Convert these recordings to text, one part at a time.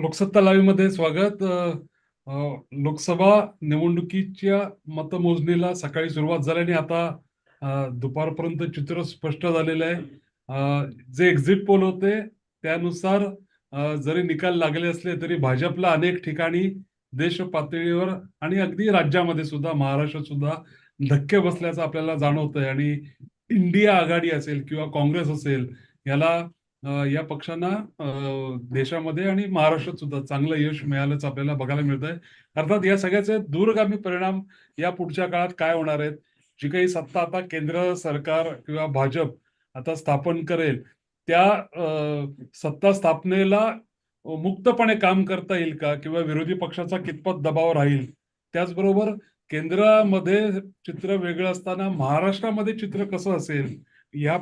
लोकसत्ता लाईव्हमध्ये स्वागत लोकसभा निवडणुकीच्या मतमोजणीला सकाळी सुरुवात झाल्याने आता दुपारपर्यंत चित्र स्पष्ट झालेलं आहे. जे एक्झिट पोल होते त्यानुसार जरी निकाल लागले असले तरी भाजपला अनेक ठिकाणी देश पातळीवर आणि अगदी राज्यामध्ये सुद्धा महाराष्ट्रात सुद्धा धक्के बसल्याचं आपल्याला जाणवतंय. आणि इंडिया आघाडी असेल किंवा काँग्रेस असेल याला या पक्षांना देशामध्ये आणि महाराष्ट्रात सुद्धा चांगलं यश मिळालंच आपल्याला बघायला मिळत आहे अर्थात या सगळ्याचे दूरगामी परिणाम या पुढच्या काळात काय होणार आहेत? जी काही सत्ता आता केंद्र सरकार किंवा भाजप आता स्थापन करेल त्या सत्ता स्थापनेला मुक्तपणे काम करता येईल का? किंवा विरोधी पक्षाचा कितपत दबाव राहील? त्याचबरोबर केंद्रामध्ये चित्र वेगळं असताना महाराष्ट्रामध्ये चित्र कसं असेल? या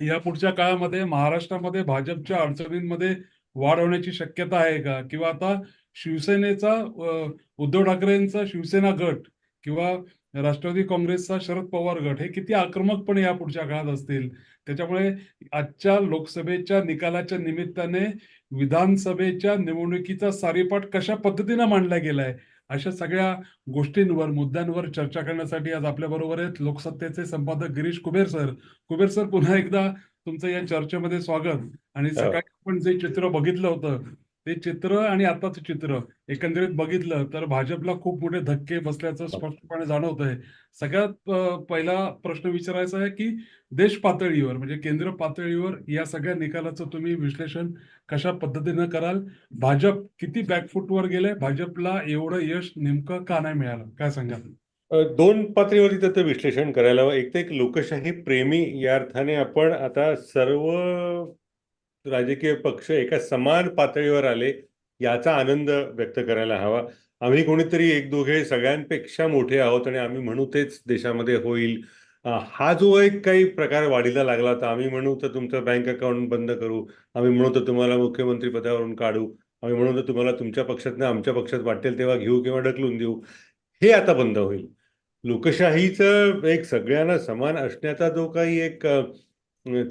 या पुढच्या काळामध्ये महाराष्ट्रामध्ये भाजपच्या अडचणींमध्ये वाढ होण्याची शक्यता आहे का? किंवा आता शिवसेनेचा उद्धव ठाकरेंचा शिवसेना गट किंवा राष्ट्रवादी काँग्रेसचा शरद पवार गट हे किती आक्रमकपणे या पुढच्या काळात असतील? त्याच्यामुळे आजच्या लोकसभेच्या निकालाच्या निमित्ताने विधानसभेच्या निवडणुकीचा सारीपाठ कशा पद्धतीनं मांडला गेलाय? अशा सगळ्या गोष्टींवर मुद्द्यांवर चर्चा करण्यासाठी आज आपल्या बरोबर आहेत लोकसत्तेचे संपादक गिरीश कुबेर सर. कुबेर सर पुन्हा एकदा तुमचं या चर्चेमध्ये स्वागत. आणि सकाळी आपण जे चित्र बघितलं होतं ते चित्र आणि आताचं चित्र एकंदरीत बघितलं तर भाजपला खूप मोठे धक्के बसल्याचं स्पष्टपणे जाणवत आहे सगळ्यात पहिला प्रश्न विचारायचा आहे की देश पातळीवर म्हणजे केंद्र पातळीवर या सगळ्या निकालाचं तुम्ही विश्लेषण कशा पद्धतीनं कराल? भाजप किती बॅकफुटवर गेले भाजपला एवढं यश नेमकं का नाही मिळालं? काय सांगाल? दोन पातळीवरती त्याचं विश्लेषण करायला हवं. एक तर एक लोकशाही प्रेमी या अर्थाने आपण आता सर्व राजकीय पक्ष एका समान पातळीवर आले याचा आनंद व्यक्त करायला हवा. आम्ही कोणीतरी एक दोघे सगळ्यांपेक्षा मोठे आहोत आणि आम्ही म्हणू तेच देशामध्ये होईल. हा जो एक काही प्रकार वाढीला लागला होता आम्ही म्हणू तर तुमचं बँक अकाउंट बंद करू आम्ही म्हणू तर तुम्हाला मुख्यमंत्री पदावरून काढू आम्ही म्हणू तर तुम्हाला तुमच्या पक्षातनं आमच्या पक्षात वाटेल तेव्हा घेऊ किंवा ढकलून देऊ हे आता बंद होईल. लोकशाहीचं एक सगळ्यांना समान असण्याचा जो काही एक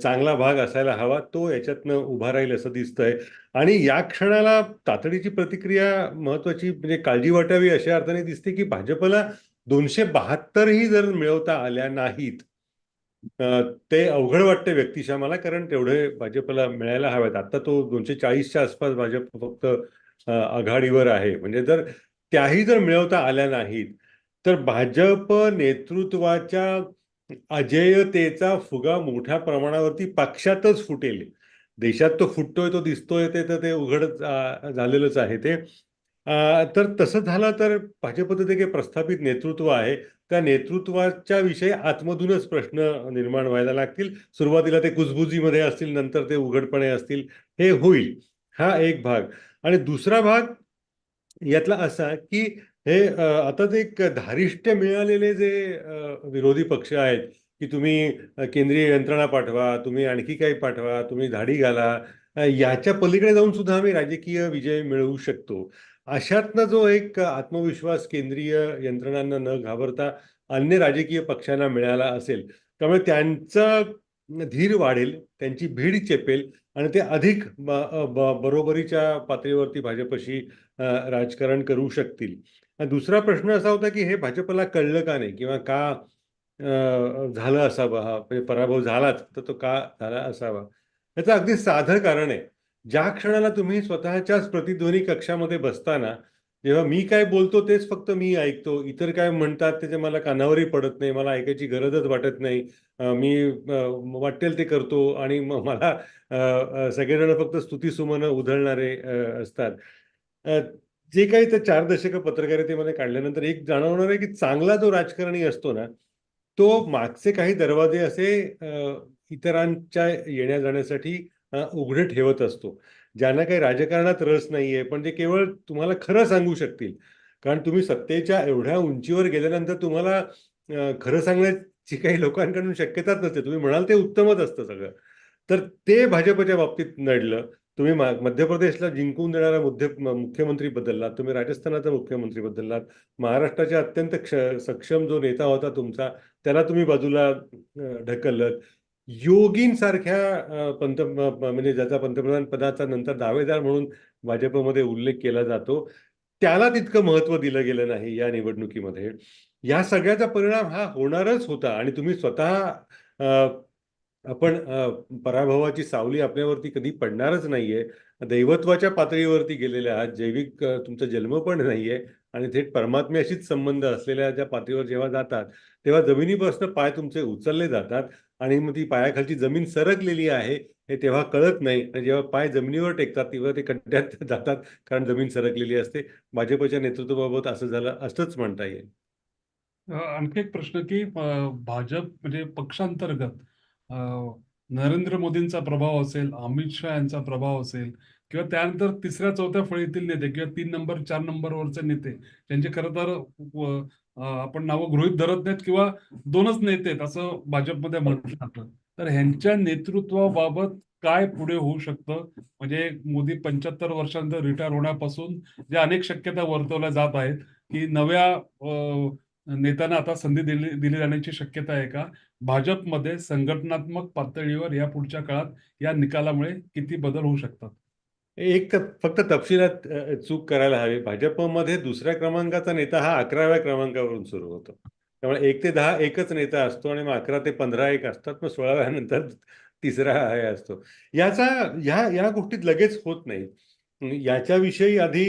चांगला भाग असायला हवा तो याच्यातनं उभा राहील असं दिसतंय. आणि या क्षणाला तातडीची प्रतिक्रिया महत्वाची म्हणजे काळजी वाटावी अशा अर्थाने दिसते की भाजपला दोनशे बहात्तरही जर मिळवता आल्या नाहीत ते अवघड वाटते व्यक्तिशा मला कारण तेवढे भाजपला मिळायला हव्यात आता तो दोनशे चाळीसच्या आसपास भाजप फक्त आघाडीवर आहे. म्हणजे जर त्याही जर मिळवता आल्या नाहीत तर भाजप नेतृत्वाच्या अजेयतेचा फुगा मोठ्या प्रमाणावरती पक्षातच फुटेल. देशात तो फुटतोय तो दिसतोय ते तर ते उघड झालेलंच आहे ते. तर तसं झालं तर भाजपचं जे काही प्रस्थापित नेतृत्व आहे. त्या नेतृत्वाच्या विषयी आतमधूनच प्रश्न निर्माण व्हायला लागतील. सुरुवातीला ते कुजबुजीमध्ये असतील नंतर ते उघडपणे असतील. हे होईल. हा एक भाग. आणि दुसरा भाग यातला असा की हे आता ते एक धारिष्ट्य मिळालेले जे विरोधी पक्ष आहेत की तुम्ही केंद्रीय यंत्रणा पाठवा तुम्ही आणखी काही पाठवा तुम्ही धाडी घाला याच्या पलीकडे जाऊन सुद्धा आम्ही राजकीय विजय मिळवू शकतो. अशातनं जो एक आत्मविश्वास केंद्रीय यंत्रणांना न घाबरता अन्य राजकीय पक्षांना मिळाला असेल त्यामुळे त्यांचा धीर वाढेल त्यांची भीड चेपेल आणि ते अधिक बरोबरीच्या पातळीवरती भाजपशी राजकारण करू शकतील. दुसरा प्रश्न असा होता की हे भाजपला कळलं का नाही? किंवा का झालं असावं हा? म्हणजे पराभव झालाच तर तो का झाला असावा? याचं अगदी साधं कारण आहे. ज्या क्षणाला तुम्ही स्वतःच्याच प्रतिध्वनी कक्षामध्ये बसताना जेव्हा मी काय बोलतो तेच फक्त मी ऐकतो. इतर काय म्हणतात त्याचे मला कानावरही पडत नाही मला ऐकायची गरजच वाटत नाही. मी वाटेल ते करतो आणि मग मला सगळेजण फक्त स्तुतीसुमनं उधळणारे असतात. जे काही ते चार दशकं पत्रकारितेमध्ये काढल्यानंतर एक जाणवणार आहे की चांगला जो राजकारणी असतो ना तो मागचे काही दरवाजे असे इतरांच्या येण्या जाण्यासाठी उघडे ठेवत असतो. ज्यांना काही राजकारणात रस नाहीये पण ते केवळ तुम्हाला खरं सांगू शकतील. कारण तुम्ही सत्तेच्या एवढ्या उंचीवर गेल्यानंतर तुम्हाला खरं सांगण्याची काही लोकांकडून शक्यताच नसते. तुम्ही म्हणाल ते उत्तमच असतं सगळं. तर ते भाजपच्या बाबतीत नडलं. तुम्ही मध्य प्रदेशला जिंकून देणारा मुद्य मुख्यमंत्री बदललात. तुम्ही राजस्थानाचा मुख्यमंत्री बदललात. महाराष्ट्राच्या अत्यंत क्ष सक्षम जो नेता होता तुमचा त्याला तुम्ही बाजूला ढकललं. योगींसारख्या पंत म्हणजे ज्याचा पंतप्रधान पदाचा नंतर दावेदार म्हणून भाजपमध्ये उल्लेख केला जातो त्याला तितकं महत्त्व दिलं गेलं नाही या निवडणुकीमध्ये. या सगळ्याचा परिणाम हा होणारच होता आणि तुम्ही स्वतः आपण पराभवाची सावली आपल्यावरती कधी पडणारच नाहीये. दैवत्वाच्या पातळीवरती गेलेले आहात. जैविक तुमचा जन्म पण नाहीये आणि थेट परमात्म्याशीच संबंध असलेल्या ज्या पातळीवर जेव्हा जातात तेव्हा जमिनीपासून पाय तुमचे उचलले जातात आणि मग ती पायाखालची जमीन सरकलेली आहे हे तेव्हा कळत नाही. आणि जेव्हा पाय जमिनीवर टेकतात तेव्हा ते खड्ड्यात जातात कारण जमीन सरकलेली असते. भाजपच्या नेतृत्वाबाबत असं झालं असंच म्हणता येईल. आणखी एक प्रश्न की भाजप म्हणजे पक्षांतर्गत नरेंद्र मोदींचा प्रभाव असेल अमित शहा यांचा प्रभाव असेल किंवा त्यानंतर तिसऱ्या चौथ्या फळीतील नेते किंवा तीन नंबर चार नंबरवरचे नेते त्यांचे खरं तर आपण नावं गृहीत धरत नाहीत किंवा दोनच नेते आहेत असं भाजपमध्ये म्हटलं जातं. तर ह्यांच्या नेतृत्वाबाबत काय पुढे होऊ शकतं? म्हणजे मोदी पंच्याहत्तर वर्षानंतर रिटायर होण्यापासून ज्या अनेक शक्यता वर्तवल्या जात आहेत की नव्या नेत्यांना आता संधी दिली दिली जाण्याची शक्यता आहे का? भाजपमध्ये संघटनात्मक पातळीवर या पुढच्या काळात या निकालामुळे किती बदल होऊ शकतात? एक तर फक्त तपशिलात चूक करायला हवी. भाजपमध्ये दुसऱ्या क्रमांकाचा नेता हा अकराव्या क्रमांकावरून सुरू होतो. त्यामुळे एक ते दहा एकच नेता असतो आणि मग अकरा ते पंधरा एक असतात मग सोळाव्या नंतर तिसरा हे असतो. याचा ह्या या गोष्टीत लगेच होत नाही. याच्याविषयी आधी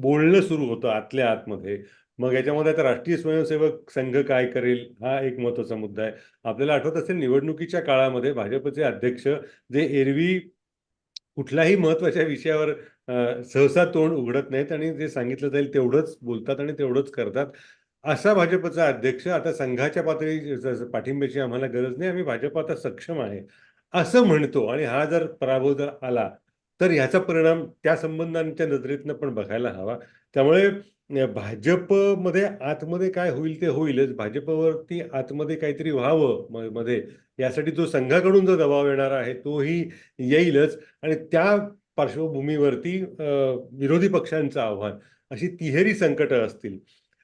बोलणं सुरू होतं आतल्या आतमध्ये. मग याच्यामध्ये आता राष्ट्रीय स्वयंसेवक संघ काय करेल हा एक महत्त्वाचा मुद्दा आहे. आपल्याला आठवत असेल निवडणुकीच्या काळामध्ये भाजपचे अध्यक्ष जे एरवी कुठल्याही महत्त्वाच्या विषयावर सहसा तोंड उघडत नाहीत आणि जे सांगितलं जाईल तेवढंच बोलतात आणि तेवढंच करतात. असा भाजपचा अध्यक्ष आता संघाच्या पातळी पाठिंब्याची आम्हाला गरज नाही. आम्ही भाजप आता सक्षम आहे. असं म्हणतो आणि हा जर पराभव जर आला तर ह्याचा परिणाम त्या संबंधांच्या नजरेतनं पण बघायला हवा. त्यामुळे भाजपमध्ये आतमध्ये काय होईल ते होईलच. भाजपवरती आतमध्ये काहीतरी व्हावं म- मध्ये. यासाठी जो संघाकडून जो दबाव येणार आहे तोही येईलच. आणि त्या पार्श्वभूमीवरती विरोधी पक्षांचं आव्हान अशी तिहेरी संकटं असतील.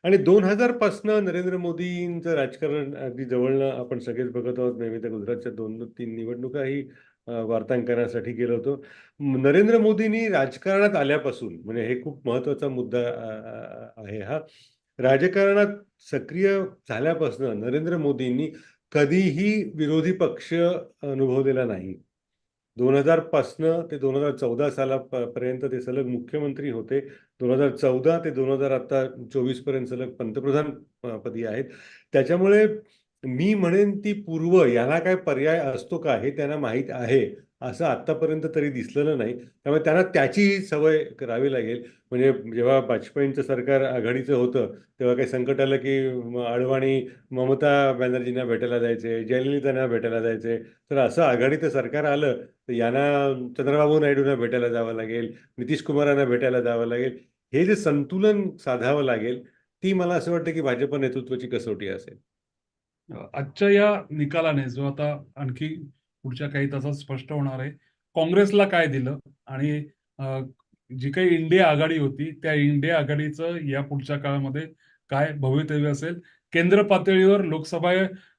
आणि दोन हजार पासनं नरेंद्र मोदींचं राजकारण अगदी जवळनं आपण सगळेच बघत आहोत. नेहमी तर गुजरातच्या दोन तीन निवडणुका ही वार्तांकनासाठी गेलो होतो. नरेंद्र मोदींनी राजकारणात आल्यापासून म्हणजे हे खूप महत्त्वाचा मुद्दा आहे हा. राजकारणात सक्रिय झाल्यापासून नरेंद्र मोदींनी कधीही विरोधी पक्ष अनुभवलेला नाही. दोन हजार पासनं ते दोन हजार चौदा सालापर्यंत ते सलग मुख्यमंत्री होते. दोन हजार चौदा ते दोन हजार आता चोवीसपर्यंत सलग पंतप्रधान पदी आहेत. त्याच्यामुळे मी म्हणेन ती पूर्व याला काय पर्याय असतो का हे त्यांना माहीत आहे असं आतापर्यंत तरी दिसलेलं नाही. त्यामुळे त्यांना त्याचीही सवय करावी लागेल. म्हणजे जेव्हा वाजपेयींचं सरकार आघाडीचं होतं तेव्हा काही संकट आलं की अडवाणी ममता बॅनर्जींना भेटायला जायचे जयललितांना भेटायला जायचे. तर असं आघाडीचं सरकार आलं तर यांना चंद्रबाबू नायडूंना भेटायला जावं लागेल नितीश कुमारांना भेटायला जावं लागेल. हे जे संतुलन साधावं लागेल ती मला असं वाटतं की भाजप नेतृत्वाची कसोटी असेल. आजच्या या निकालाने जो आता आणखी पुढच्या काही तासात स्पष्ट होणार आहे काँग्रेसला काय दिलं? आणि जी काही इंडिया आघाडी होती त्या इंडिया आघाडीचं या पुढच्या काळामध्ये काय भवितव्य असेल? केंद्र पातळीवर लोकसभा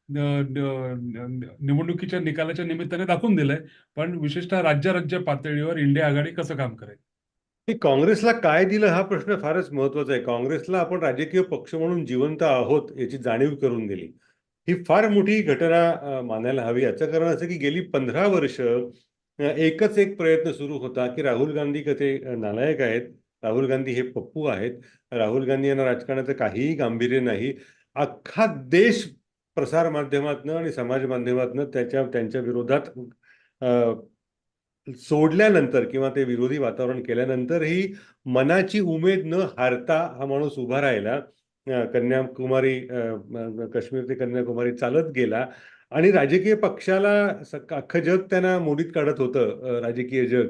निवडणुकीच्या निकालाच्या निमित्ताने दाखवून दिलंय पण विशेषतः राज्य राज्य पातळीवर इंडिया आघाडी कसं काम करेल? काँग्रेसला काय दिलं हा प्रश्न फारच महत्त्वाचा आहे. काँग्रेसला आपण राजकीय पक्ष म्हणून जिवंत आहोत याची जाणीव करून दिली. ही फार मोठी घटना मानायला हवी. याचं कारण असं की गेली पंधरा वर्ष एकच एक प्रयत्न सुरू होता की राहुल गांधी कसे नालायक आहेत. राहुल गांधी हे पप्पू आहेत. राहुल गांधी यांना राजकारणाचं काहीही गांभीर्य नाही. अख्खा देश प्रसार माध्यमातनं आणि समाज माध्यमातनं त्याच्या त्यांच्या विरोधात सोडल्यानंतर किंवा ते विरोधी वातावरण केल्यानंतरही मनाची उमेद न हारता हा माणूस उभा राहिला. कन्याकुमारी काश्मीर ते कन्याकुमारी चालत गेला आणि राजकीय पक्षाला अख्खं जग त्यांना मोडीत काढत होतं राजकीय जग.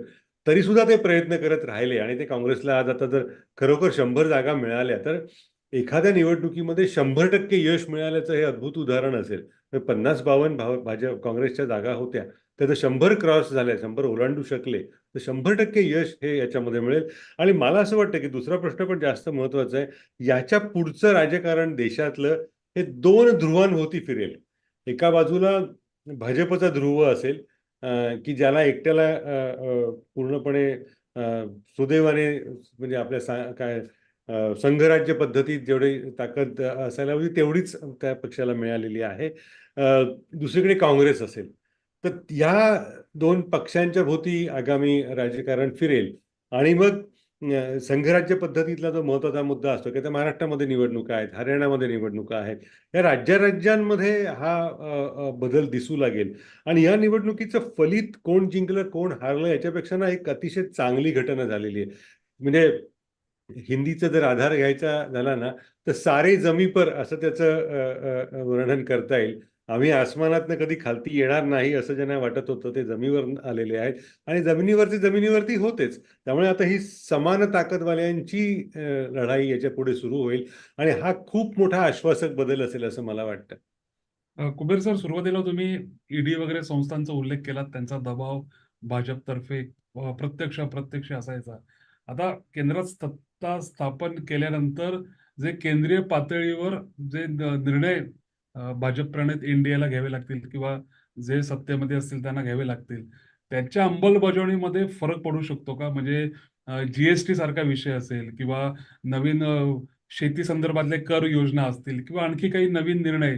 तरी सुद्धा ते प्रयत्न करत राहिले आणि ते काँग्रेसला आज आता जर खरोखर शंभर जागा मिळाल्या तर एखाद्या निवडणुकीमध्ये शंभर टक्के यश मिळाल्याचं हे अद्भुत उदाहरण असेल. पन्नास बावन्न भाव भाजप काँग्रेसच्या जागा होत्या. तर शंभर क्रॉस झाल्या शंभर ओलांडू शकले. तर शंभर टक्के यश हे याच्यामध्ये मिळेल. आणि मला असं वाटतं की दुसरा प्रश्न पण जास्त महत्त्वाचा आहे. याच्या पुढचं राजकारण देशातलं हे दोन ध्रुवांभोवती फिरेल. एका बाजूला भाजपचा ध्रुव असेल की ज्याला एकट्याला पूर्णपणे अ, सुदैवाने म्हणजे आपल्या सा काय संघराज्य पद्धतीत जेवढी ताकद असायला हवी तेवढीच त्या पक्षाला मिळालेली आहे. दुसरीकडे काँग्रेस असेल. तर या दोन पक्षांच्या भोवती आगामी राजकारण फिरेल आणि मग संघराज्य पद्धतीतला जो महत्त्वाचा मुद्दा असतो की आता महाराष्ट्रामध्ये निवडणुका आहेत हरियाणामध्ये निवडणुका आहेत या राज्या-राज्यांमध्ये हा बदल दिसू लागेल आणि या निवडणुकीचं फलित कोण जिंकलं, कोण हारलं याच्यापेक्षा ना एक अतिशय चांगली घटना झालेली आहे. म्हणजे हिंदीचा जर आधार घ्यायचा झाला ना, तर सारे जमी पर असं त्याचं वर्णन करता येईल. आम्ही आसमानातनं कधी खालती येणार नाही असं ज्यांना वाटत होतं ते जमिनीवर आलेले आहेत आणि जमिनीवरती जमिनीवरती होतेच. त्यामुळे आता ही समान ताकदवाल्यांची लढाई याच्यापुढे सुरू होईल आणि हा खूप मोठा आश्वासक बदल असेल असं मला वाटतं. कुबेर सर सुरुवातीला तुम्ही ईडी वगैरे संस्थांचा उल्लेख केलात त्यांचा दबाव भाजपतर्फे प्रत्यक्ष अप्रत्यक्ष असायचा. आता केंद्रात सत्ता स्थापन केल्यानंतर जे केंद्रीय पातळीवर जे निर्णय भाजप प्रणित इंडियाला घ्यावे लागतील किंवा जे सत्तेमध्ये असतील त्यांना घ्यावे लागतील. त्याच्या अंमलबजावणीमध्ये फरक पडू शकतो का? म्हणजे जीएसटी सारखा विषय असेल किंवा नवीन शेती संदर्भातले कर योजना असतील किंवा आणखी काही नवीन निर्णय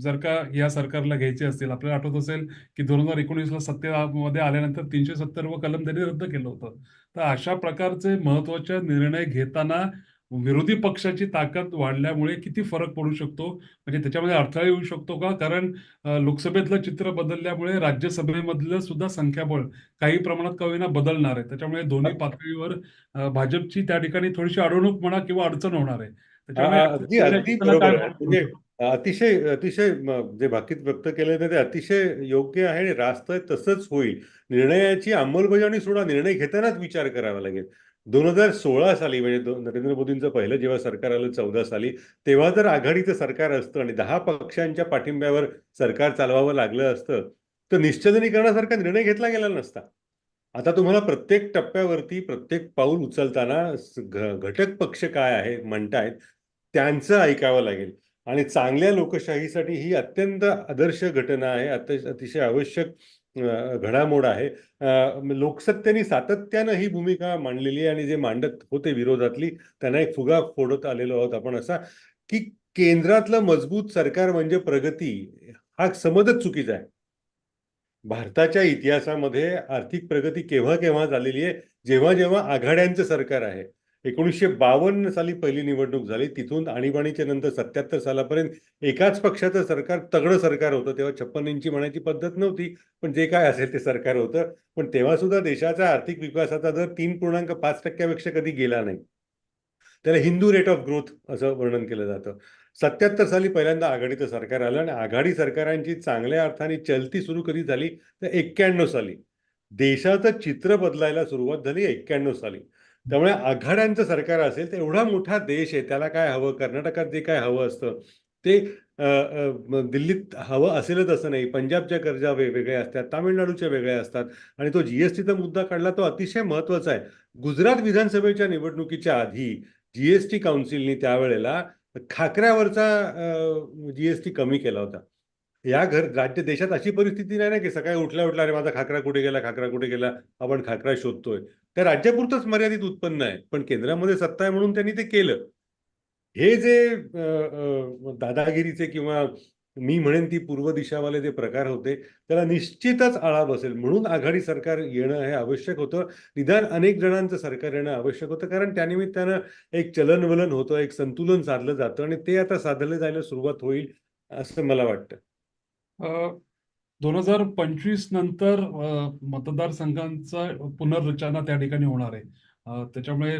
जर का या सरकारला घ्यायचे असतील, आपल्याला आठवत असेल, की 2019ला सत्तेमध्ये आल्यानंतर 370 व कलम त्यांनी रद्द केलं होतं. तर अशा प्रकारचे महत्त्वाचे निर्णय घेताना विरोधी पक्षाची ताकद वाढल्यामुळे किती फरक पडू शकतो? म्हणजे त्याच्यामध्ये अडथळा येऊ शकतो का? कारण लोकसभेतलं चित्र बदलल्यामुळे राज्यसभेमधलं सुद्धा संख्याबळ काही प्रमाणात का होईना बदलणार आहे. त्याच्यामुळे दोन्ही पातळीवर भाजपची त्या ठिकाणी थोडीशी अडवणूक म्हणा किंवा अडचण होणार आहे. त्याच्यामुळे म्हणजे? अतिशय, अतिशय जे भाकीत व्यक्त केलंय ना, ते अतिशय योग्य आहे आणि रास्त तसंच होईल. निर्णयाची अंमलबजावणी सोडा, निर्णय घेतानाच विचार करावा लागेल. 2016 साली म्हणजे नरेंद्र मोदींचं पहिलं जेव्हा सरकार आलं 14 साली, तेव्हा जर आघाडीचं सरकार असतं आणि दहा पक्षांच्या पाठिंब्यावर सरकार चालवावं लागलं असतं, तर निश्चलनीकरणासारखा निर्णय घेतला गेला नसता. आता तुम्हाला प्रत्येक टप्प्यावरती, प्रत्येक पाऊल उचलताना घटक पक्ष काय आहे म्हणतायत, त्यांचं ऐकावं लागेल आणि चांगल्या लोकशाहीसाठी ही अत्यंत आदर्श घटना आहे. अतिशय आवश्यक घडामोड आहे. लोकसत्तेने सातत्यानं ही भूमिका मांडलेली आहे आणि जे मांडत होते विरोधातली, त्यांना एक फुगा फोडत आलेलो आहोत आपण असा, की केंद्रातलं मजबूत सरकार म्हणजे प्रगती, हा समजच चुकीचा आहे. भारताच्या इतिहासामध्ये आर्थिक प्रगती केव्हा-केव्हा झालेली आहे, जेव्हा-जेव्हा आघाड्यांचं सरकार आहे. 1952 साली पहिली निवडणूक झाली. तिथून आणीबाणीच्या नंतर 77 सालापर्यंत एकाच पक्षाचं सरकार तगडं सरकार होतं. तेव्हा 56 इंची म्हणायची पद्धत नव्हती. पण जे काय असेल ते सरकार होतं. पण तेव्हा सुद्धा देशाचा आर्थिक विकासाचा दर 3.5% पेक्षा कधी गेला नाही. त्याला हिंदू रेट ऑफ ग्रोथ असं वर्णन केलं जातं. 77 साली पहिल्यांदा आघाडीचं सरकार आलं आणि आघाडी सरकारांची चांगल्या अर्थाने चलती सुरू कधी झाली, तर 91 साली. देशाचं चित्र बदलायला सुरुवात झाली 91 साली. त्यामुळे आघाड्यांचं सरकार असेल, तर एवढा मोठा देश आहे, त्याला काय हवं, कर्नाटकात जे काय हवं असतं, ते दिल्लीत हवं असेलच असं नाही. पंजाबच्या गरजा वेगवेगळ्या असतात, तामिळनाडूच्या वेगळ्या असतात आणि तो जीएसटीचा मुद्दा काढला, तो अतिशय महत्त्वाचा आहे. गुजरात विधानसभेच्या निवडणुकीच्या आधी जीएसटी काउन्सिलनी त्यावेळेला खाकऱ्यावरचा जीएसटी कमी केला होता. या घर राज्य देशात अशी परिस्थिती नाही ना, की सकाळी उठल्या उठला "अरे माझा खाकरा कुठे गेला? खाकरा कुठे गेला?" आपण खाकरा शोधतोय. त्या राज्यापुरतंच मर्यादित उत्पन्न आहे. पण केंद्रामध्ये सत्ता आहे म्हणून त्यांनी ते केलं. हे जे दादागिरीचे किंवा मी म्हणेन ती पूर्व दिशावाले जे प्रकार होते, त्याला निश्चितच आळा बसेल. म्हणून आघाडी सरकार येणं हे आवश्यक होतं. निदान अनेक जणांचं सरकार येणं आवश्यक होतं. कारण त्यानिमित्तानं एक चलनवलन होतं, एक संतुलन साधलं जातं आणि ते आता साधलं जायला सुरुवात होईल, असं मला वाटतं. दोन हजार पंचवीस नंतर मतदारसंघांचा पुनर्रचना त्या ठिकाणी होणार आहे. त्याच्यामुळे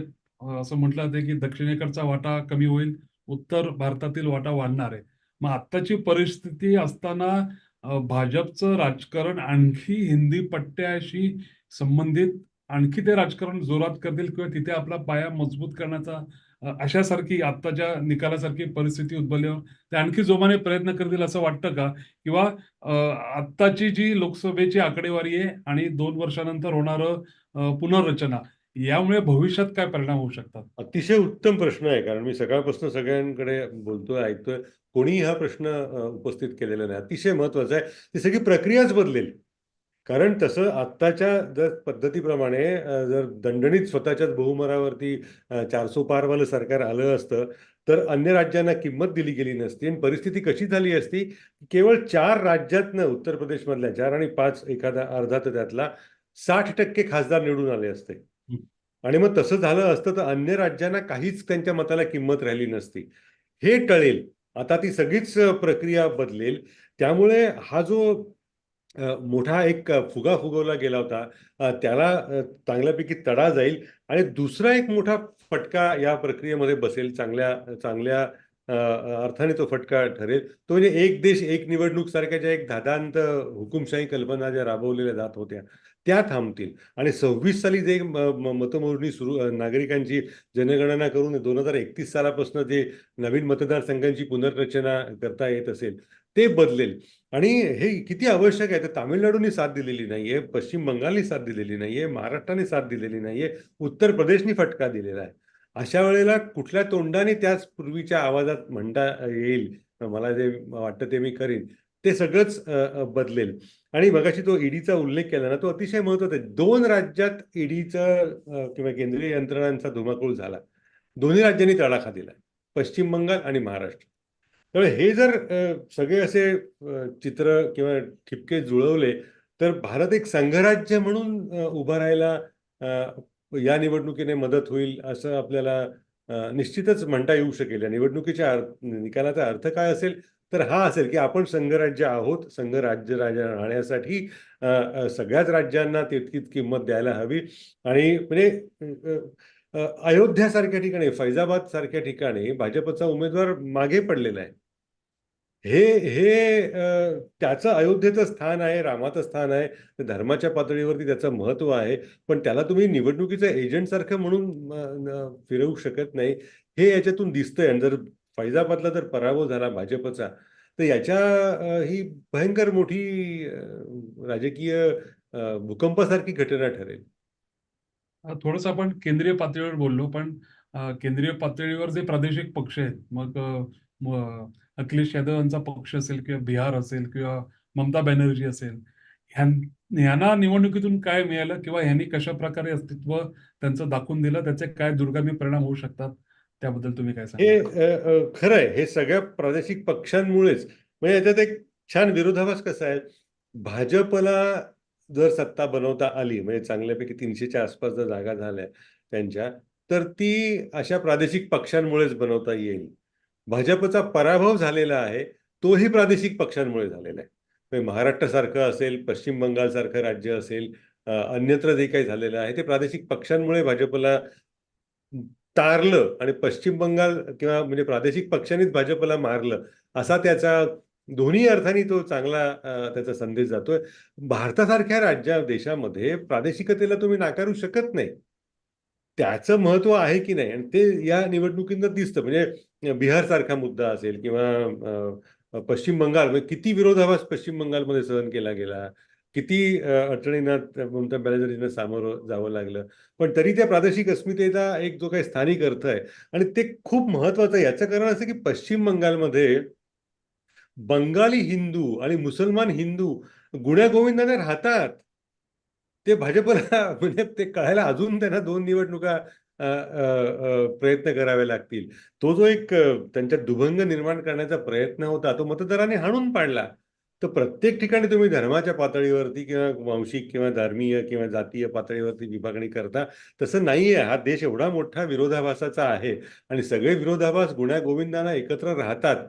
असं म्हटलं जाते की दक्षिणेकडचा वाटा कमी होईल, उत्तर भारतातील वाटा वाढणार आहे. मग आत्ताची परिस्थिती असताना भाजपचं राजकारण आणखी हिंदी पट्ट्याशी संबंधित आणखी ते राजकारण जोरात करतील किंवा तिथे आपला पाया मजबूत करण्याचा अशासारखी आत्ताच्या निकालासारखी परिस्थिती उद्भवल्यावर ते आणखी जोमाने प्रयत्न करतील असं वाटतं का? किंवा आत्ताची जी लोकसभेची आकडेवारी आहे आणि दोन वर्षानंतर होणारं पुनर्रचना यामुळे भविष्यात काय परिणाम होऊ शकतात? अतिशय उत्तम प्रश्न आहे. कारण मी सकाळपासून सगळ्यांकडे बोलतोय ऐकतोय. कोणीही हा प्रश्न उपस्थित केलेला नाही. अतिशय महत्त्वाचा आहे. ती सगळी प्रक्रियाच बदलेल. कारण तसं आत्ताच्या जर पद्धतीप्रमाणे जर दणदणीत स्वतःच्याच बहुमरावरती चारसो पारवालं सरकार आलं असतं तर अन्य राज्यांना किंमत दिली गेली नसती आणि परिस्थिती कशी झाली असती केवळ चार राज्यातनं उत्तर प्रदेशमधल्या चार आणि पाच एखादा अर्धा तर त्यातला साठ टक्के खासदार निवडून आले असते. आणि मग तसं झालं असतं तर अन्य राज्यांना काहीच त्यांच्या मताला किंमत राहिली नसती. हे टळेल. आता ती सगळीच प्रक्रिया बदलेल. त्यामुळे हा जो मोठा एक फुगा फुगवला गेला होता. त्याला चांगल्यापैकी तडा जाईल आणि दुसरा एक मोठा फटका या प्रक्रियेमध्ये बसेल चांगल्या चांगल्या अर्थाने तो फटका ठरेल. तो म्हणजे एक देश एक निवडणूक सारख्या ज्या एक धादांत हुकुमशाही कल्पना ज्या राबवलेल्या जात होत्या त्या थांबतील. आणि सव्वीस साली जे मतमोजणी सुरू नागरिकांची जनगणना करून दोन हजार एकतीस सालापासून जे नवीन मतदारसंघांची पुनर्रचना करता येत असेल ते बदलेल. आणि हे किती आवश्यक आहे तर तामिळनाडूने साथ दिलेली नाहीये पश्चिम बंगालने साथ दिलेली नाहीये महाराष्ट्राने साथ दिलेली नाहीये उत्तर प्रदेशने फटका दिलेला आहे. अशा वेळेला कुठल्या तोंडाने त्याच पूर्वीच्या आवाजात म्हणता येईल? मला जे वाटतं ते मी करीन. ते सगळंच बदलेल. आणि मगाशी तो ईडीचा उल्लेख केला ना तो अतिशय महत्त्वाचा आहे. दोन राज्यात ईडीचं किंवा केंद्रीय यंत्रणांचा धुमाकूळ झाला. दोन्ही राज्यांनी तडाखा दिला. पश्चिम बंगाल आणि महाराष्ट्र. त्यामुळे हे जर सगळे असे चित्र किंवा ठिपके जुळवले तर भारत एक संघराज्य म्हणून उभा राहायला या निवडणुकीने मदत होईल असं आपल्याला निश्चितच म्हणता येऊ शकेल. या निवडणुकीच्या निकालाचा अर्थ काय असेल? तर हा असेल की आपण संघराज्य आहोत संघराज्य राजा राहण्यासाठी सगळ्याच राज्यांना तितकीच किंमत द्यायला हवी. आणि म्हणजे अयोध्यासारख्या ठिकाणी फैजाबाद सारख्या ठिकाणी भाजपचा उमेदवार मागे पडलेला आहे. हे हे त्याचं अयोध्येचं स्थान आहे रामाचं स्थान आहे तर धर्माच्या पातळीवरती त्याचं महत्त्व आहे पण त्याला तुम्ही निवडणुकीचं एजंट सारखं म्हणून फिरवू शकत नाही हे याच्यातून दिसतंय. आणि जर फैजाबादला जर पराभव झाला भाजपचा तर याच्या ही भयंकर मोठी राजकीय भूकंपासारखी घटना ठरेल. थोडस थोडंसं आपण केंद्रीय पातळीवर बोललो पण केंद्रीय पातळीवर जे प्रादेशिक पक्ष आहेत मग अखिलेश यादव यांचा पक्ष असेल किंवा बिहार असेल किंवा ममता बॅनर्जी असेल यांना निवडणुकीतून काय मिळालं किंवा ह्यांनी कशा प्रकारे अस्तित्व त्यांचं दाखवून दिलं त्याचे काय दुर्गामी परिणाम होऊ शकतात त्याबद्दल तुम्ही काय हे खरं आहे हे सगळ्या प्रादेशिक पक्षांमुळेच म्हणजे याच्यात एक छान विरोधाभास कसा आहे भाजपला जर सत्ता बनवता आली म्हणजे चांगल्यापैकी तीनशेच्या आसपास जर जागा झाल्या त्यांच्या तर ती अशा प्रादेशिक पक्षांमुळेच बनवता येईल. भाजपचा पराभव झालेला आहे तोही प्रादेशिक पक्षांमुळे झालेला आहे. म्हणजे महाराष्ट्रासारखं असेल पश्चिम बंगालसारखं राज्य असेल अन्यत्र जे काही झालेलं आहे ते प्रादेशिक पक्षांमुळे भाजपला तारलं आणि पश्चिम बंगाल किंवा म्हणजे प्रादेशिक पक्षांनीच भाजपला मारलं असा त्याचा दोन्ही अर्थाने तो चांगला त्याचा संदेश जातोय. भारतासारख्या राज्या देशामध्ये प्रादेशिकतेला तुम्ही नाकारू शकत नाही. त्याचं महत्त्व आहे की नाही? आणि ते या निवडणुकींना दिसतं. म्हणजे बिहार सारखा मुद्दा असेल किंवा पश्चिम बंगाल म्हणजे किती विरोधाभास पश्चिम बंगालमध्ये सहन केला गेला किती अ, अडचणींना ममता बॅनर्जींना सामोरं जावं लागलं. पण तरी त्या प्रादेशिक अस्मितेचा एक जो काही स्थानिक अर्थ आहे आणि ते खूप महत्वाचं आहे. याचं कारण असं की पश्चिम बंगालमध्ये बंगाली हिंदू आणि मुसलमान हिंदू गुण्यागोविंदाने राहतात. ते भाजपला म्हणजे ते कळायला अजून त्यांना दोन निवडणुका प्रयत्न करावे लागतील. तो जो एक त्यांच्या त्यांच्यात दुभंग निर्माण करण्याचा प्रयत्न होता तो मतदाराने हाणून पाडला. तर प्रत्येक ठिकाणी तुम्ही धर्माच्या पातळीवरती किंवा वांशिक किंवा धर्मीय किंवा जातीय पातळीवरती विभागणी करता तसं नाहीये. हा देश एवढा मोठा विरोधाभासाचा आहे आणि सगळे विरोधाभास गुण्यागोविंदाना एकत्र राहतात.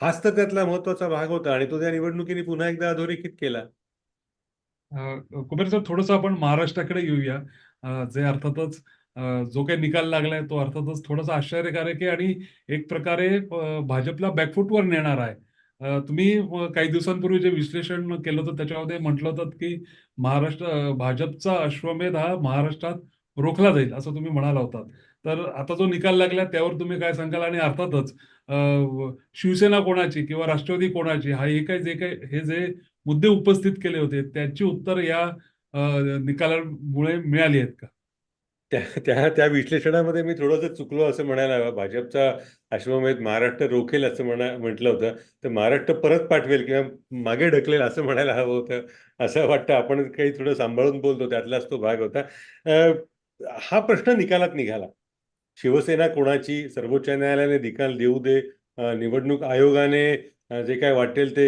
हाच तर त्यातला महत्त्वाचा भाग होता आणि तो त्या निवडणुकीने पुन्हा एकदा अधोरेखित केला. कुबेर सर थोडस आपण महाराष्ट्राकडे येऊया. जे अर्थातच जो काही निकाल लागलाय तो अर्थातच थोडासा आश्चर्यकारक आहे आणि एक प्रकारे भाजपला बॅकफुटवर नेणार आहे. तुम्ही काही दिवसांपूर्वी जे विश्लेषण केलं होतं त्याच्यामध्ये म्हटलं होतं की महाराष्ट्र भाजपचा अश्वमेध हा महाराष्ट्रात रोखला जाईल असं तुम्ही म्हणाला होता. तर आता जो निकाल लागला त्यावर तुम्ही काय सांगाल? आणि अर्थातच शिवसेना कोणाची किंवा राष्ट्रवादी कोणाची हा हे काय जे काही हे जे मुद्दे उपस्थित केले होते त्याची उत्तर या निकालामुळे मिळाली आहेत का? त्या त्या त्या विश्लेषणामध्ये मी थोडंसं चुकलो असं म्हणायला हवं. भाजपचा अश्वमेध महाराष्ट्र रोखेल असं म्हणा म्हटलं होतं. तर महाराष्ट्र परत पाठवेल किंवा मागे ढकलेल असं म्हणायला हवं होतं. असं वाटतं. आपण काही थोडं सांभाळून बोलतो. त्यातलाच तो भाग होता. हा प्रश्न निकालात निघाला. शिवसेना कोणाची? सर्वोच्च न्यायालयाने निकाल देऊ दे. निवडणूक आयोगाने जे काय वाटेल ते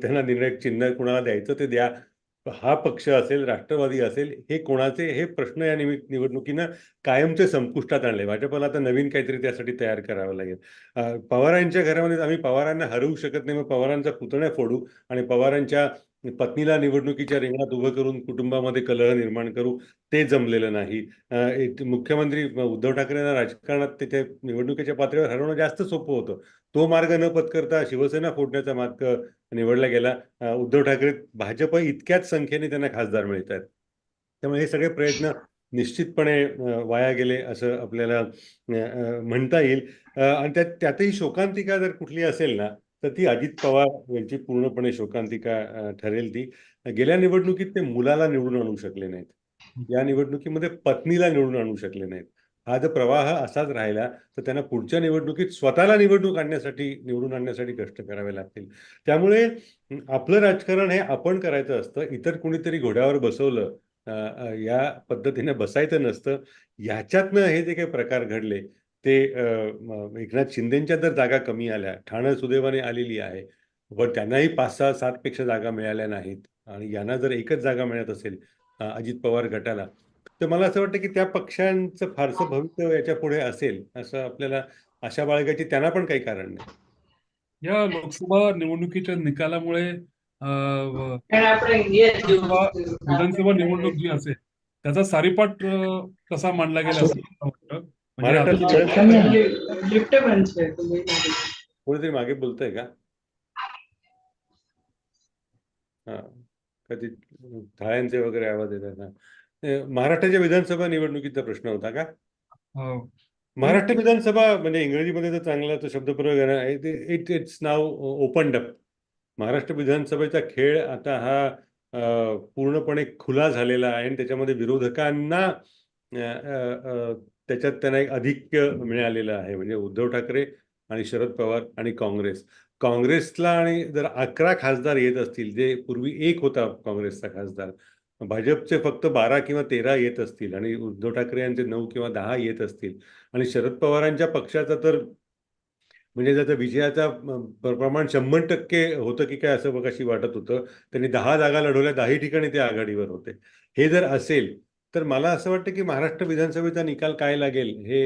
त्यांना निर्णय चिन्ह कुणाला द्यायचं ते द्या. हा पक्ष असेल राष्ट्रवादी असेल हे कोणाचे हे प्रश्न या निमित्त निवडणुकीनं कायमचे संपुष्टात आणले. भाजपला आता नवीन काहीतरी त्यासाठी तयार करावं लागेल. पवारांच्या घरामध्ये आम्ही पवारांना हरवू शकत नाही मग पवारांचा पुतण्या फोडू आणि पवारांच्या पत्नीला निवडणुकीच्या रिंगणात उभं करून कुटुंबामध्ये कलह निर्माण करू ते जमलेलं नाही. मुख्यमंत्री उद्धव ठाकरेंना राजकारणात तिथे निवडणुकीच्या पातळीवर हरवणं जास्त सोपं होतं. तो मार्ग न पत्करता शिवसेना फोडण्याचा मार्ग निवडला गेला. उद्धव ठाकरे भाजप इतक्याच संख्येने त्यांना खासदार मिळत आहेत. त्यामुळे हे सगळे प्रयत्न निश्चितपणे वाया गेले असं आपल्याला म्हणता येईल. आणि त्यात त्यातही शोकांतिका जर कुठली असेल ना तर ती अजित पवार यांची पूर्णपणे शोकांतिका ठरेल ती. गेल्या निवडणुकीत ते मुलाला निवडून आणू शकले नाहीत. या निवडणुकीमध्ये पत्नीला निवडून आणू शकले नाहीत. हा जर प्रवाह असाच राहिला तर त्यांना पुढच्या निवडणुकीत स्वतःला निवडणूक आणण्यासाठी निवडून आणण्यासाठी कष्ट करावे लागतील. त्यामुळे आपलं राजकारण हे आपण करायचं असतं. इतर कुणीतरी घोड्यावर बसवलं या पद्धतीने बसायचं नसतं. याच्यातनं हे जे काही प्रकार घडले ते एकनाथ शिंदेच्या जर जागा कमी आल्या ठाणं सुदैवाने आलेली आहे पण त्यांनाही पाच सहा सात पेक्षा जागा मिळाल्या नाहीत. आणि यांना जर एकच जागा मिळत असेल अजित पवार गटाला तर मला असं वाटतं की त्या पक्षांचं फारसं भवितव्य याच्यापुढे असेल असं आपल्याला आशा बाळगायची त्यांना पण काही कारण नाही. या लोकसभा निवडणुकीच्या निकालामुळे विधानसभा निवडणूक जी असेल त्याचा सारीपाट कसा मांडला गेला असं म्हणजे तुम्ही कोणीतरी मागे बोलतंय का? हा. कधी थाळ्यांचे वगैरे आवाज येतात महाराष्ट्राच्या विधानसभा निवडणुकीचा प्रश्न होता का? अं, महाराष्ट्र विधानसभा म्हणजे इंग्रजीमध्ये तर चांगला तो शब्दप्रयोग आहे इट इट्स नाव ओपन अप. महाराष्ट्र विधानसभेचा खेळ आता हा पूर्णपणे खुला झालेला आहे आणि त्याच्यामध्ये विरोधकांना त्याच्यात त्यांना एक अधिक्य मिळालेलं आहे. म्हणजे उद्धव ठाकरे आणि शरद पवार आणि काँग्रेस. काँग्रेसला आणि जर अकरा खासदार येत असतील जे पूर्वी एक होता काँग्रेसचा खासदार भाजपचे फक्त बारा किंवा तेरा येत असतील आणि उद्धव ठाकरे यांचे नऊ किंवा दहा येत असतील. आणि शरद पवारांच्या पक्षाचा तर म्हणजे त्याचा विजयाचा प्रमाण शंभर टक्के होतं की काय असं बघाशी वाटत होतं. त्यांनी दहा जागा लढवल्या दहाही ठिकाणी ते आघाडीवर होते. हे जर असेल तर मला असं वाटतं की महाराष्ट्र विधानसभेचा निकाल काय लागेल हे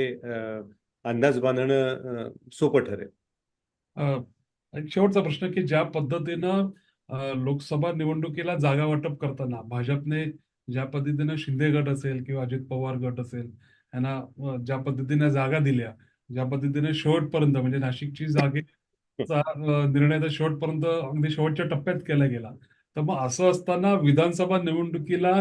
अंदाज बांधणं सोपं ठरेल. शेवटचा प्रश्न की ज्या पद्धतीनं लोकसभा निवडणुकीला जागा वाटप करताना भाजपने ज्या पद्धतीनं शिंदे गट असेल किंवा अजित पवार गट असेल यांना ज्या पद्धतीने जागा दिल्या ज्या पद्धतीने शेवटपर्यंत म्हणजे नाशिकची जागेचा निर्णय तर शेवटपर्यंत अगदी शेवटच्या टप्प्यात केला गेला. तर मग असं असताना विधानसभा निवडणुकीला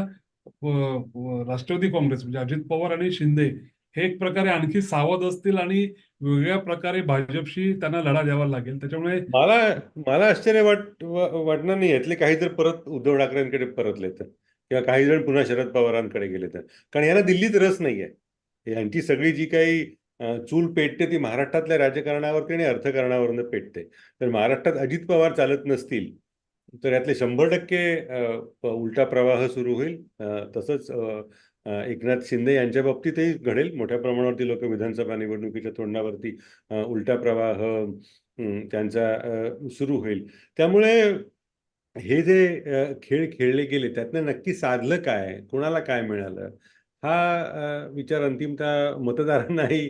राष्ट्रवादी काँग्रेस म्हणजे अजित पवार आणि शिंदे हे एक प्रकारे आणखी सावध असतील आणि वेगळ्या प्रकारे भाजपशी त्यांना लढा द्यावा लागेल. त्याच्यामुळे मला मला आश्चर्य वाट वाटणार नाही यातले काही जर परत उद्धव ठाकरेंकडे परतले तर किंवा काही जण पुन्हा शरद पवारांकडे गेले तर. कारण यांना दिल्लीत रस नाहीये. यांची सगळी जी काही चूल पेटते ती महाराष्ट्रातल्या राजकारणावरती आणि अर्थकारणावरनं पेटते. तर महाराष्ट्रात अजित पवार चालत नसतील तर यातले शंभर टक्के उलटा प्रवाह सुरू होईल. तसंच एकनाथ शिंदे यांच्या बाबतीतही घडेल. मोठ्या प्रमाणावरती लोक विधानसभा निवडणुकीच्या तोंडावरती उलटा प्रवाह त्यांचा सुरू होईल. त्यामुळे हे जे खेळ खेळले गेले त्यातनं नक्की साधलं काय? कोणाला काय मिळालं? हा विचार अंतिमतः मतदारांनाही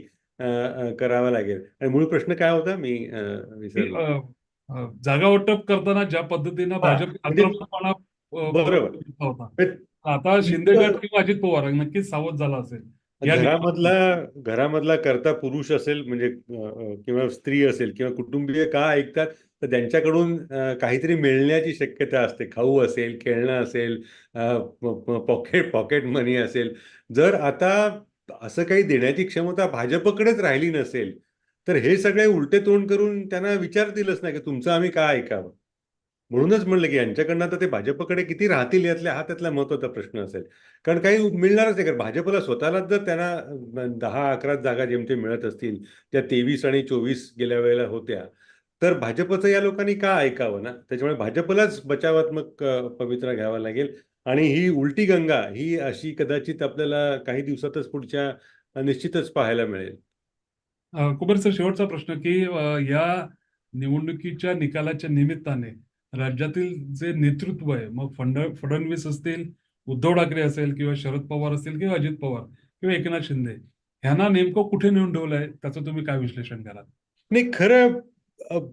करावा लागेल. आणि मूळ प्रश्न काय होता? मी विसरलो. जागा वाटप करताना ज्या पद्धतीनं भाजप म्हणजे- बरोबर. आता शिंदे गट किंवा अजित पवार नक्कीच सावध झाला असेल. या घरामधला घरामधला करता पुरुष असेल म्हणजे किंवा स्त्री असेल किंवा कुटुंबीय का ऐकतात तर त्यांच्याकडून काहीतरी मिळण्याची शक्यता असते. खाऊ असेल खेळणं असेल पॉकेट पॉकेट मनी असेल. जर आता असं काही देण्याची क्षमता भाजपकडेच राहिली नसेल तर हे सगळे उलटे तोंड करून त्यांना विचारतीलच नाही की तुमचं आम्ही का ऐकावं? म्हणूनच म्हणलं की यांच्याकडनं तर ते भाजपकडे किती राहतील यातल्या हा त्यातला महत्त्वाचा प्रश्न असेल. कारण काही मिळणारच नाही कारण भाजपला स्वतःलाच जर त्यांना दहा अकरा जागा जेमते मिळत असतील त्या तेवीस आणि चोवीस गेल्या वेळेला होत्या तर भाजपचं या लोकांनी का ऐकावं ना? त्याच्यामुळे भाजपलाच बचावात्मक पवित्रा घ्यावा लागेल. आणि ही उलटी गंगा ही अशी कदाचित आपल्याला काही दिवसातच पुढच्या निश्चितच पाहायला मिळेल. कुबर सर शेवटचा प्रश्न की या निवडणुकीच्या निकालाच्या निमित्ताने राज्यातील जे नेतृत्व आहे मग फंड फडणवीस असतील उद्धव ठाकरे असेल किंवा शरद पवार असतील किंवा अजित पवार किंवा एकनाथ शिंदे ह्यांना नेमकं कुठे नेऊन ठेवलंय? त्याचं तुम्ही काय विश्लेषण कराल? नाही खरं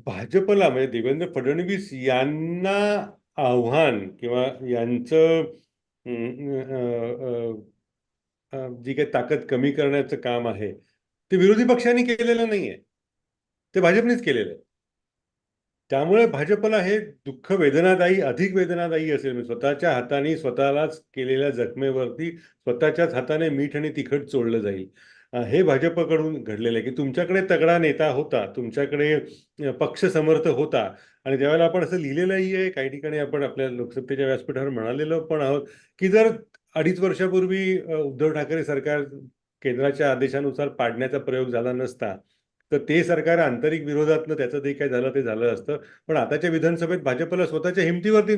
भाजपला म्हणजे देवेंद्र फडणवीस यांना आव्हान किंवा यांचं जी काही ताकद कमी करण्याचं काम आहे ते विरोधी पक्षांनी केलेलं नाहीये. ते भाजपनेच केलेलं आहे. त्यामुळे भाजपला हे दुःख वेदनादायी अधिक वेदनादायी असेल. म्हणजे स्वतःच्या हाताने स्वतःलाच केलेल्या जखमेवरती स्वतःच्याच हाताने मीठ आणि तिखट चोळलं जाईल. हे भाजपकडून घडलेलं आहे की तुमच्याकडे तगडा नेता होता तुमच्याकडे पक्ष समर्थ होता आणि त्यावेळेला आपण असं लिहिलेलंही आहे काही ठिकाणी आपण आपल्या लोकसत्तेच्या व्यासपीठावर म्हणालेलो पण आहोत की जर अडीच वर्षापूर्वी उद्धव ठाकरे सरकार केंद्राच्या आदेशानुसार पाडण्याचा प्रयोग झाला नसता तर ते सरकार आंतरिक विरोधातनं त्याचं जे काही झालं ते झालं असतं. पण आताच्या विधानसभेत भाजपला स्वतःच्या हिमतीवरती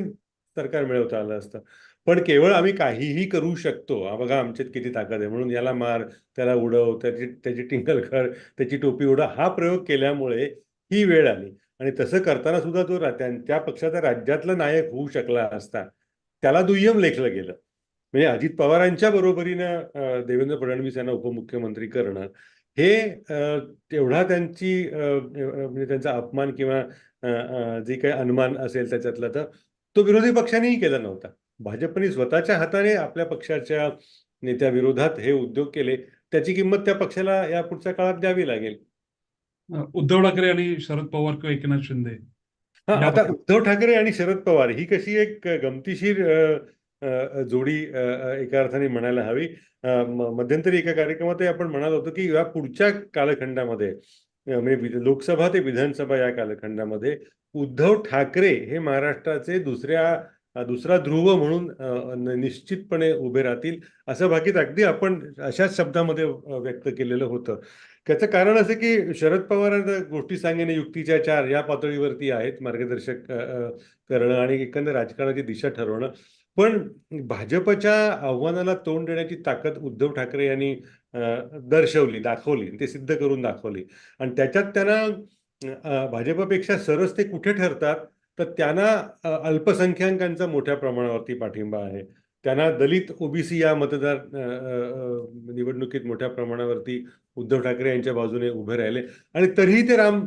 सरकार मिळवता आलं असतं. पण केवळ आम्ही काहीही करू शकतो. बघा आमच्यात किती ताकद आहे. म्हणून याला मार त्याला उडव त्याची त्याची टिंगल कर त्याची टोपी उडव हा प्रयोग केल्यामुळे ही वेळ आली. आणि तसं करताना सुद्धा तो त्या पक्षाचा राज्यातला नायक होऊ शकला असता त्याला दुय्यम लेखलं गेलं. म्हणजे अजित पवारांच्या बरोबरीनं देवेंद्र फडणवीस यांना उपमुख्यमंत्री करणं हे तेवढा त्यांची म्हणजे त्यांचा अपमान किंवा जे काही अनुमान असेल त्याच्यातला तर तो विरोधी पक्षानेही केला नव्हता. भाजपने स्वतःच्या हाताने आपल्या पक्षाच्या नेत्याविरोधात हे उद्योग केले. त्याची किंमत त्या पक्षाला या पुढच्या काळात द्यावी लागेल. उद्धव ठाकरे आणि शरद पवार किंवा एकनाथ शिंदे. आता. उद्धव ठाकरे आणि शरद पवार ही कशी एक गमतीशीर जोडी एका अर्थाने म्हणायला हवी. मध्यंतरी एका कार्यक्रमातही आपण म्हणालो होतो की या पुढच्या कालखंडामध्ये म्हणजे लोकसभा ते विधानसभा या कालखंडामध्ये उद्धव ठाकरे हे महाराष्ट्राचे दुसऱ्या दुसरा ध्रुव म्हणून निश्चितपणे उभे राहतील असं भाकीत अगदी आपण अशाच शब्दामध्ये व्यक्त केलेलं होतं. त्याचं कारण असं की शरद पवार गोष्टी सांगणे युक्तीच्या चार या पातळीवरती आहेत मार्गदर्शक करणं आणि एकंदर राजकारणाची दिशा ठरवणं. पण भाजपच्या आव्हानाला तोंड देण्याची ताकद उद्धव ठाकरे यांनी दर्शवली दाखवली ते सिद्ध करून दाखवली. आणि त्याच्यात त्यांना भाजपपेक्षा सरस ते कुठे ठरतात? तर त्यांना अल्पसंख्याकांचा मोठ्या प्रमाणावरती पाठिंबा आहे. त्यांना दलित ओबीसी या मतदार निवडणुकीत मोठ्या प्रमाणावरती उद्धव ठाकरे यांच्या बाजूने उभे राहिले. आणि तरीही ते राम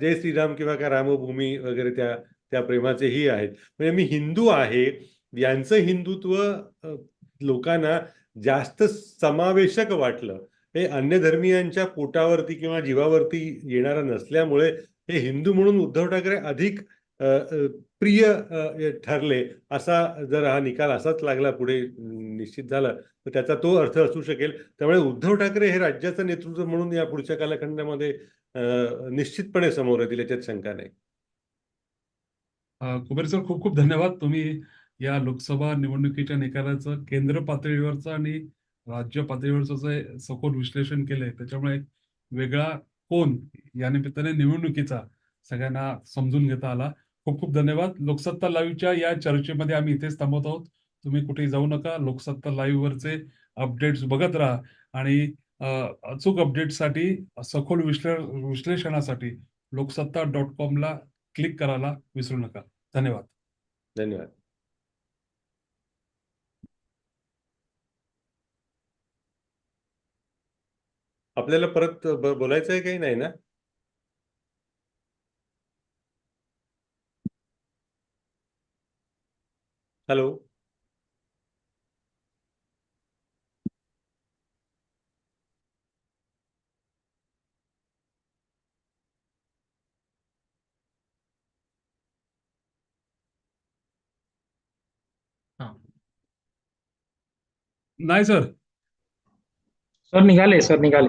जय श्रीराम किंवा काय रामभूमी वगैरे त्या त्या प्रेमाचेही आहेत. म्हणजे मी हिंदू आहे यांचं हिंदुत्व लोकांना जास्त समावेशक वाटलं. हे अन्य धर्मियांच्या पोटावरती किंवा जीवावरती येणारं नसल्यामुळे हे हिंदू म्हणून उद्धव ठाकरे अधिक प्रिय ठरले असा जर हा निकाल असाच लागला पुढे निश्चित झाला तर त्याचा तो अर्थ असू शकेल. त्यामुळे उद्धव ठाकरे हे राज्याचं नेतृत्व म्हणून या पुढच्या कालखंडामध्ये निश्चितपणे समोर येतील याच्यात शंका नाही. कुबेर सर खूप खूप धन्यवाद. तुम्ही या लोकसभा निवडणुकीच्या निकालाचं केंद्र पातळीवरचं आणि राज्य पातळीवरचं जे सखोल विश्लेषण केलंय त्याच्यामुळे एक वेगळा कोण या निमित्ताने निवडणुकीचा सगळ्यांना समजून घेता आला. खूप खूप धन्यवाद. लोकसत्ता लाईव्हच्या या चर्चेमध्ये आम्ही इथेच थांबवत आहोत. तुम्ही कुठेही जाऊ नका. लोकसत्ता लाईव्ह वरचे अपडेट्स बघत राहा आणि अचूक अपडेटसाठी सखोल विश्ले विश्लेषणासाठी लोकसत्ता डॉट कॉमला क्लिक करायला विसरू नका. धन्यवाद. धन्यवाद. आपल्याला परत बोलायचं आहे काही नाही ना? हॅलो? नाही सर. सर निघाले सर निघाले